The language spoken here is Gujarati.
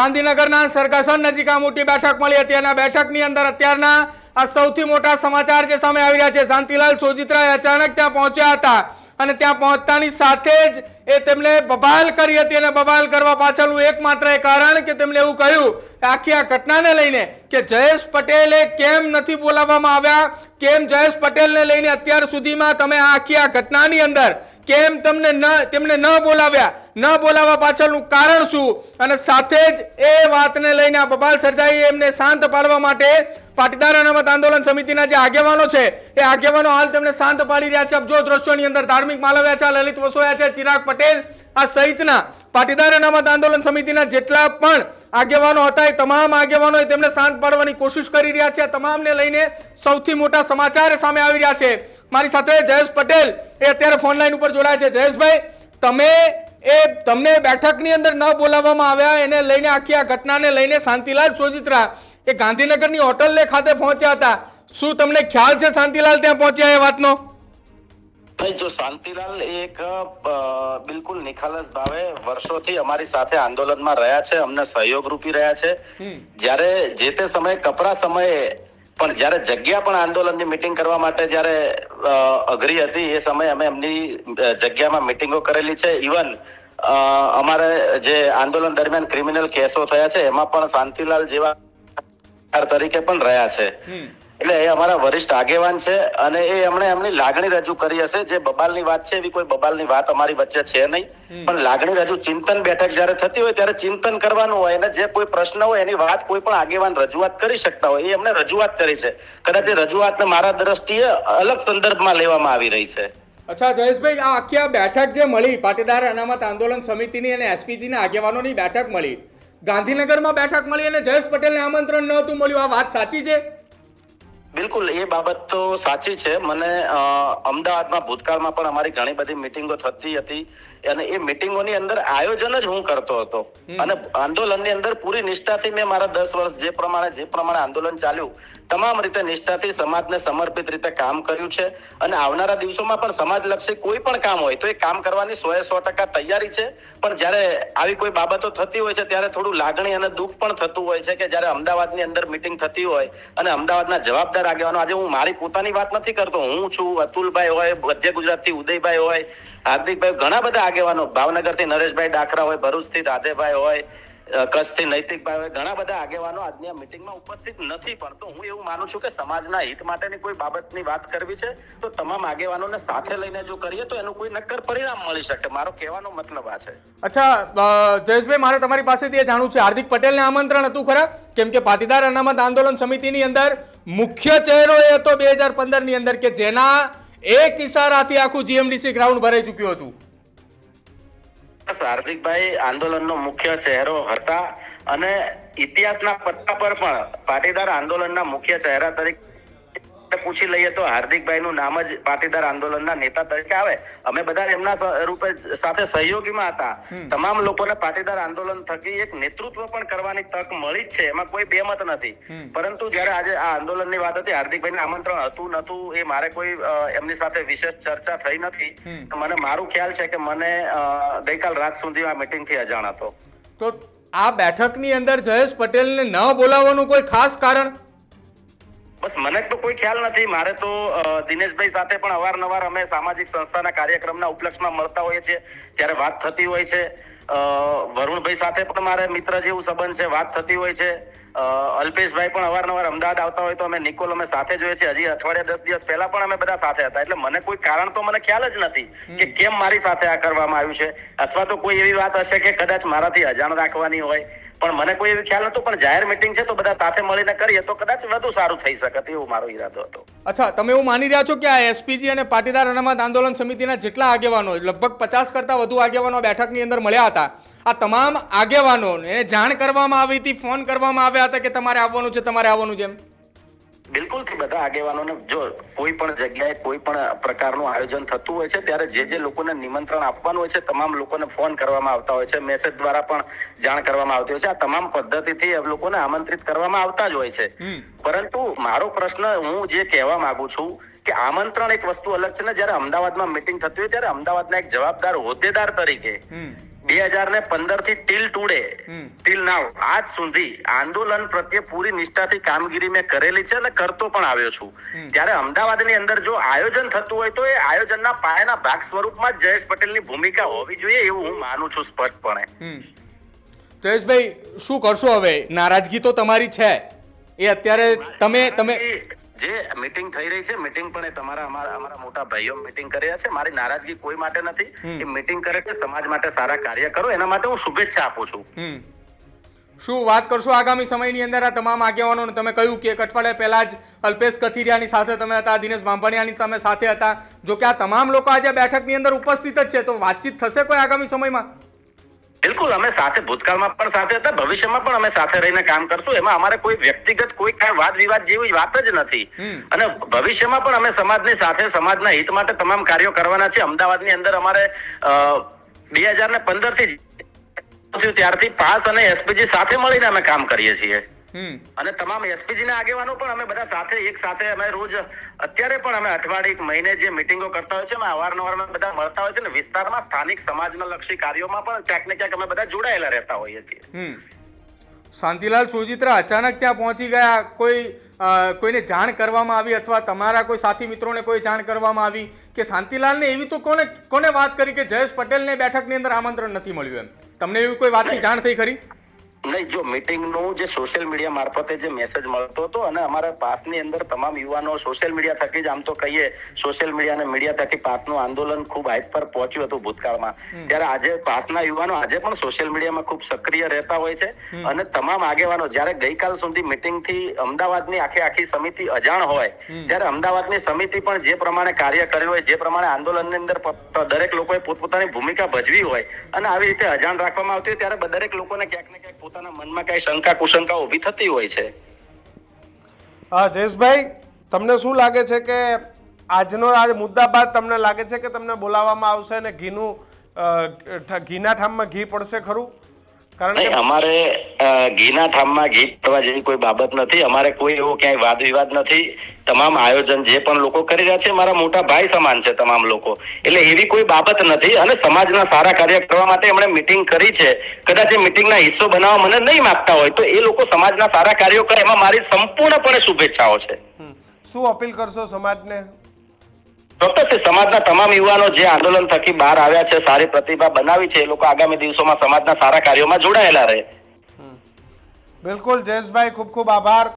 ગાંધીનગરના સરગાસન નજીક આ મોટી બેઠક મળી. હતી અને બેઠકની અંદર અત્યારના આ સૌથી મોટા સમાચાર જે સામે આવી રહ્યા છે. શાંતિલાલ સોજિત્રા અચાનક ત્યાં પહોંચ્યા હતા અને ત્યાં પહોંચતાની સાથે જ એ તેમણે બબાલ કરી હતી અને બબાલ કરવા પાછળનું એકમાત્ર એ કારણ કે તેમણે એવું કહ્યું, આખી આ ઘટનાને લઈને કે જયેશ પટેલે કેમ નથી બોલાવવામાં આવ્યા, કેમ જયેશ પટેલને લઈને અત્યાર સુધીમાં તમે આખી આ ઘટનાની અંદર કેમ તમને ન, તેમને ન બોલાવ્યા, ન બોલાવવા પાછળનું કારણ શું? અને સાથે જ એ વાતને લઈને આ બબાલ સર્જાઈ એમને શાંત પાડવા માટે પાટીદાર અનામત આંદોલન સમિતિના જે આગેવાનો છે, એ આગેવાનો હાલ તેમને શાંત પાડી રહ્યા છે. જો દ્રશ્યોની અંદર ધાર્મિક માલવ્યા છે, લલિત વસોયા છે, ચિરાગ પટેલ આ સહિતના પાટીદાર અનામત આંદોલન સમિતિના જેટલા પણ આગેવાનો હતા એ તમામ આગેવાનોએ તેમને શાંત પાડવાની કોશિશ કરી રહ્યા છે. આ તમામને લઈને સૌથી મોટા સમાચાર સામે આવી રહ્યા છે. મારી સાથે જયેશ પટેલ એ અત્યારે ફોન લાઈન ઉપર જોડાયા છે. જયેશભાઈ, તમે એ તમને બેઠકની અંદર ન બોલાવવામાં આવ્યા, એને લઈને આખી આ ઘટનાને લઈને શાંતિલાલ સોજિત્રા એ ગાંધીનગરની હોટલ ખાતે પહોંચ્યા હતા. શું તમને ખ્યાલ છે શાંતિલાલ ત્યાં પહોંચ્યા એ વાતનો? નહીં જો શાંતિલાલ એક બિલકુલ નિખાલસ ભાવે વર્ષોથી અમારી સાથે આંદોલનમાં રહ્યા છે અમને સહયોગ રૂપી રહ્યા છે. જ્યારે જે તે સમયે કપરા સમયે પણ જ્યારે જગ્યા પણ આંદોલનની મિટિંગ કરવા માટે જ્યારે અઘરી હતી એ સમયે અમે એમની જગ્યામાં મિટિંગો કરેલી છે. ઇવન અમારે જે આંદોલન દરમિયાન ક્રિમિનલ કેસો થયા છે એમાં પણ શાંતિલાલ જેવા તરીકે પણ રહ્યા છે. એટલે એ અમારા વરિષ્ઠ આગેવાન છે અને એ એમણે એમની લાગણી રજૂ કરી હશે. જે બબાલની વાત છે એવી કોઈ બબાલની વાત અમારી વચ્ચે છે નહીં. પણ લાગણી રજૂ ચિંતન બેઠક જયારે થતી હોય ત્યારે ચિંતન કરવાનું હોય અને જે કોઈ પ્રશ્ન હોય એની વાત કોઈ પણ આગેવાન રજૂઆત કરી શકતા હોય એ એમણે રજૂઆત કરી છે. કદાચ એ રજૂઆતને મારા દ્રષ્ટિએ અલગ સંદર્ભમાં લેવામાં આવી રહી છે. અચ્છા જયેશભાઈ આ આખી આ બેઠક જે મળી પાટીદાર અનામત આંદોલન સમિતિની અને એસપીજીના આગેવાનોની બેઠક મળી. ગાંધીનગરમાં બેઠક મળી અને જયેશ પટેલને આમંત્રણ નહોતું મળ્યું. આ વાત સાચી છે? બિલકુલ એ બાબત તો સાચી છે. મને અમદાવાદમાં ભૂતકાળમાં પણ અમારી ઘણી બધી મિટિંગો થતી હતી અને એ મિટિંગોની અંદર આયોજન જ હું કરતો હતો. અને આંદોલનની અંદર પૂરી નિષ્ઠાથી મેં મારા દસ વર્ષ જે પ્રમાણે જે પ્રમાણે આંદોલન ચાલ્યું તમામ રીતે નિષ્ઠાથી સમાજને સમર્પિત રીતે કામ કર્યું છે. અને આવનારા દિવસોમાં પણ સમાજલક્ષી કોઈ પણ કામ હોય તો એ કામ કરવાની સો એ સો ટકા તૈયારી છે. પણ જ્યારે આવી કોઈ બાબતો થતી હોય છે ત્યારે થોડું લાગણી અને દુઃખ પણ થતું હોય છે કે જ્યારે અમદાવાદની અંદર મિટિંગ થતી હોય અને અમદાવાદના જવાબદાર આગેવાનો આજે હું મારી પોતાની વાત નથી કરતો. હું છું અતુલભાઈ હોય, મધ્ય ગુજરાતથી ઉદયભાઈ હોય, હાર્દિકભાઈ ઘણા બધા આગેવાનો. ભાવનગરથી નરેશભાઈ ડાખરા હોય, ભરૂચથી રાધેભાઈ હોય કચ્છથી નૈતિક ભાવે ઘણા બધા આગેવાનો આજની આ મિટિંગમાં ઉપસ્થિત નથી પણ હું એવું માનું છું કે સમાજના હિત માટેની કોઈ બાબતની વાત કરવી છે, તો તમામ આગેવાનોને સાથે લઈને જો કરીએ, તો એનું કોઈ નક્કર પરિણામ મળી શકે. મારો કહેવાનો મતલબ આ છે. અચ્છા જયેશભાઈ, મારે તમારી પાસેથી એ જાણવું છે, હાર્દિક પટેલને આમંત્રણ હતું ખરા? કેમ કે પાટીદાર અનામત આંદોલન સમિતિની અંદર મુખ્ય ચહેરો એ હતો બે હજાર પંદરની અંદર કે જેના એક ઇશારાથી આખું જીએમડીસી ગ્રાઉન્ડ ભરાઈ ચૂક્યું હતું. હાર્દિકભાઈ આંદોલનનો મુખ્ય ચહેરો હતા અને ઇતિહાસના પત્તા પર પણ પાટીદાર આંદોલનના મુખ્ય ચહેરા તરીકે પૂછી લઈએ તો હાર્દિકભાઈનું નામ જ પાટીદાર આંદોલનના નેતા તરીકે આવે. અમે બધા એમના રૂપે સાથે સહયોગીમાં હતા. તમામ લોકોને પાટીદાર આંદોલન થકી એક નેતૃત્વ પણ કરવાની તક મળી જ છે. એમાં કોઈ બેમત નથી. પરંતુ જયારે આજે આ આંદોલનની વાત હતી હાર્દિકભાઈને આમંત્રણ હતું નતું એ મારે કોઈ એમની સાથે વિશેષ ચર્ચા થઈ નથી. મને મારું ખ્યાલ છે કે મને ગઈકાલ રાત સુધી આ મીટિંગથી અજાણ હતો. તો આ બેઠકની અંદર જયેશ પટેલને ન બોલાવવાનું કોઈ ખાસ કારણ? બસ મને તો કોઈ ખ્યાલ નથી. મારે તો દિનેશભાઈ સાથે પણ અવારનવાર અમે સામાજિક સંસ્થાના કાર્યક્રમના ઉપલક્ષમાં મળતા હોઈએ છીએ. ત્યારે વાત થતી હોય છે. વરુણભાઈ સાથે પણ મારે મિત્ર જેવું સંબંધ છે. વાત થતી હોય છે. અલ્પેશભાઈ પણ અવારનવાર અમદાવાદ આવતા હોય તો અમે નિકોલ અમે સાથે જોઈએ છીએ. હજી અઠવાડિયા દસ દિવસ પહેલા પણ અમે બધા સાથે હતા. એટલે મને કોઈ કારણ તો મને ખ્યાલ જ નથી કે કેમ મારી સાથે આ કરવામાં આવ્યું છે. અથવા તો કોઈ એવી વાત હશે કે કદાચ મારાથી અજાણ રાખવાની હોય. પણ મને કોઈ ખ્યાલ નતો પણ જાહેર મિટિંગ છે તો બધા સાથે મળીને કરીએ તો કદાચ વધુ સારું થઈ શકે એવો મારો ઈરાદો હતો. અચ્છા, તમે એવું માની રહ્યા છો કે આ એસપીજી અને પાટીદાર અનામત આંદોલન સમિતિના જેટલા આગેવાનો, લગભગ પચાસ કરતા વધુ આગેવાનો બેઠકની અંદર મળ્યા હતા, આ તમામ આગેવાનોને જાણ કરવામાં આવી હતી, ફોન કરવામાં આવ્યા હતા કે તમારે આવવાનું છે, તમારે આવવાનું છે એમ? બિલકુલથી બધા આગેવાનોને જો કોઈ પણ જગ્યાએ કોઈ પણ પ્રકારનું આયોજન થતું હોય છે ત્યારે જે જે લોકોને નિમંત્રણ આપવાનું હોય છે તમામ લોકોને ફોન કરવામાં આવતા હોય છે મેસેજ દ્વારા પણ જાણ કરવામાં આવતી હોય છે. આ તમામ પદ્ધતિથી લોકોને આમંત્રિત કરવામાં આવતા જ હોય છે. પરંતુ મારો પ્રશ્ન હું જે કહેવા માંગુ છું કે આમંત્રણ એક વસ્તુ અલગ છે ને જયારે અમદાવાદમાં મિટિંગ થતી હોય ત્યારે અમદાવાદના એક જવાબદાર હોદ્દેદાર તરીકે બે હજાર ને પંદરથી ટીલ ટુડે ટીલ નાવ આજ સુધી આંદોલન પ્રત્યે પૂરી નિષ્ઠાથી કામગીરી મેં કરેલી છે અને કરતો પણ આવ્યો છું. ત્યારે અમદાવાદની અંદર જો આયોજન થતું હોય તો એ આયોજનના પાયાના ભાગ સ્વરૂપમાં જયેશ જયેશ પટેલની ભૂમિકા હોવી જોઈએ એવું હું માનું છું સ્પષ્ટપણે. જયેશભાઈ શું કરશો હવે? નારાજગી તો તમારી છે. એ અત્યારે તમે તમે જે મીટિંગ થઈ રહી છે મીટિંગ પણ એ તમારા અમારા અમારા મોટા ભાઈઓ મીટિંગ કરી રહ્યા છે. મારી નારાજગી કોઈ માટે નથી. એ મીટિંગ કરે છે સમાજ માટે સારા કાર્ય કરો. એના માટે હું શુભેચ્છા આપું છું. શું વાત કરશો આગામી સમયની અંદર આ તમામ આગેવાનો? તમે કહ્યું કે એક અઠવાડિયા પહેલા જ અલ્પેશ કથિરિયાની સાથે તમે હતા દિનેશ બાંભણિયાની તમે સાથે હતા. જો કે આ તમામ લોકો આજે બેઠકની અંદર ઉપસ્થિત જ છે તો વાતચીત થશે કોઈ આગામી સમયમાં? બિલકુલ અમે સાથે ભૂતકાળમાં પણ સાથે હતા ભવિષ્યમાં પણ અમે સાથે રહીને કામ કરશું. એમાં અમારે કોઈ વ્યક્તિગત કોઈ કાંઈ વાદ વિવાદ જેવી વાત જ નથી. અને ભવિષ્યમાં પણ અમે સમાજની સાથે સમાજના હિત માટે તમામ કાર્યો કરવાના છે અમદાવાદની અંદર અમારે બે હજાર ને પંદરથી ત્યારથી પાસ અને એસપીજી સાથે મળીને અમે કામ કરીએ છીએ. અને તમામ એસપીજી ના આગેવાનો પણ અમે બધા સાથે એક સાથે અમે રોજ અત્યારે પણ અમે અઠવાડિયે એક મહિને જે મિટિંગો કરતા હોય છે અમે અવારનવાર અમે બધા મળતા હોય છે ને વિસ્તારમાં સ્થાનિક સમાજના લક્ષી કાર્યોમાં પણ ક્યાંક ને ક્યાંક અમે બધા જોડાયેલા રહેતા હોઈએ છીએ. શાંતિલાલ સોજિત્રા અચાનક ત્યાં પહોંચી ગયા. કોઈ કોઈને જાણ કરવામાં આવી અથવા તમારા કોઈ સાથી મિત્રોને કોઈ જાણ કરવામાં આવી કે શાંતિલાલને એવી તો કોને કોને વાત કરી કે જયેશ પટેલને બેઠકની અંદર આમંત્રણ નથી મળ્યું એમ? તમને એવી કોઈ વાતની જાણ થઈ ખરી? નહીં જો મીટિંગ જે સોશિયલ મીડિયા મારફતે જે મેસેજ મળતો હતો અને અમારા પાસની અંદર તમામ યુવાનો સોશિયલ મીડિયા થકી જ આમ તો કહીએ સોશિયલ મીડિયા અને મીડિયા થકી પાસનું આંદોલન ખૂબ હાઈટ પર પહોંચ્યું હતું ભૂતકાળમાં. ત્યારે આજે પાસના યુવાનો આજે પણ સોશિયલ મીડિયામાં ખૂબ સક્રિય રહેતા હોય છે અને તમામ આગેવાનો જ્યારે ગઈકાલ સુધી મીટિંગથી અમદાવાદની આખી આખી સમિતિ અજાણ હોય ત્યારે અમદાવાદની સમિતિ પણ જે પ્રમાણે કાર્ય કર્યું હોય જે પ્રમાણે આંદોલનની અંદર દરેક લોકોએ પોતપોતાની ભૂમિકા ભજવી હોય અને આવી રીતે અજાણ રાખવામાં આવતી હોય ત્યારે દરેક લોકોને ક્યાંક ને ક્યાંક પોતાના મનમાં કઈ શંકા કુશંકા ઊભી થતી હોય છે? હા, જયેશભાઈ, તમને શું લાગે છે કે આજનો આ મુદ્દા બાદ તમને લાગે છે કે તમને બોલાવવામાં આવશે અને ઘીનું ઘીના ઠામમાં ઘી પડશે ખરું? નહીં અમારે ઘીના ઠામમાં ઘી પડવા જેવી કોઈ બાબત નથી. અમારે કોઈ એવો ક્યાંય વાદ વિવાદ નથી. તમામ આયોજન જે પણ લોકો કરી રહ્યા છે મારા મોટા ભાઈ સમાન છે તમામ લોકો. એટલે એવી કોઈ બાબત નથી અને સમાજના સારા કાર્ય કરવા માટે એમણે મિટિંગ કરી છે. કદાચ એ મિટિંગના હિસ્સો બનાવવા મને નહીં માગતા હોય તો એ લોકો સમાજના સારા કાર્યો કરે. એમાં મારી સંપૂર્ણપણે શુભેચ્છાઓ છે. શું અપીલ કરશો સમાજને? ચોક્કસ સમાજના તમામ યુવાનો જે આંદોલન થકી બહાર આવ્યા છે, સારી પ્રતિભા બનાવી છે, એ લોકો આગામી દિવસોમાં સમાજના સારા કાર્યોમાં જોડાયેલા રહે. બિલકુલ, જયેશભાઈ, ખૂબ ખૂબ આભાર.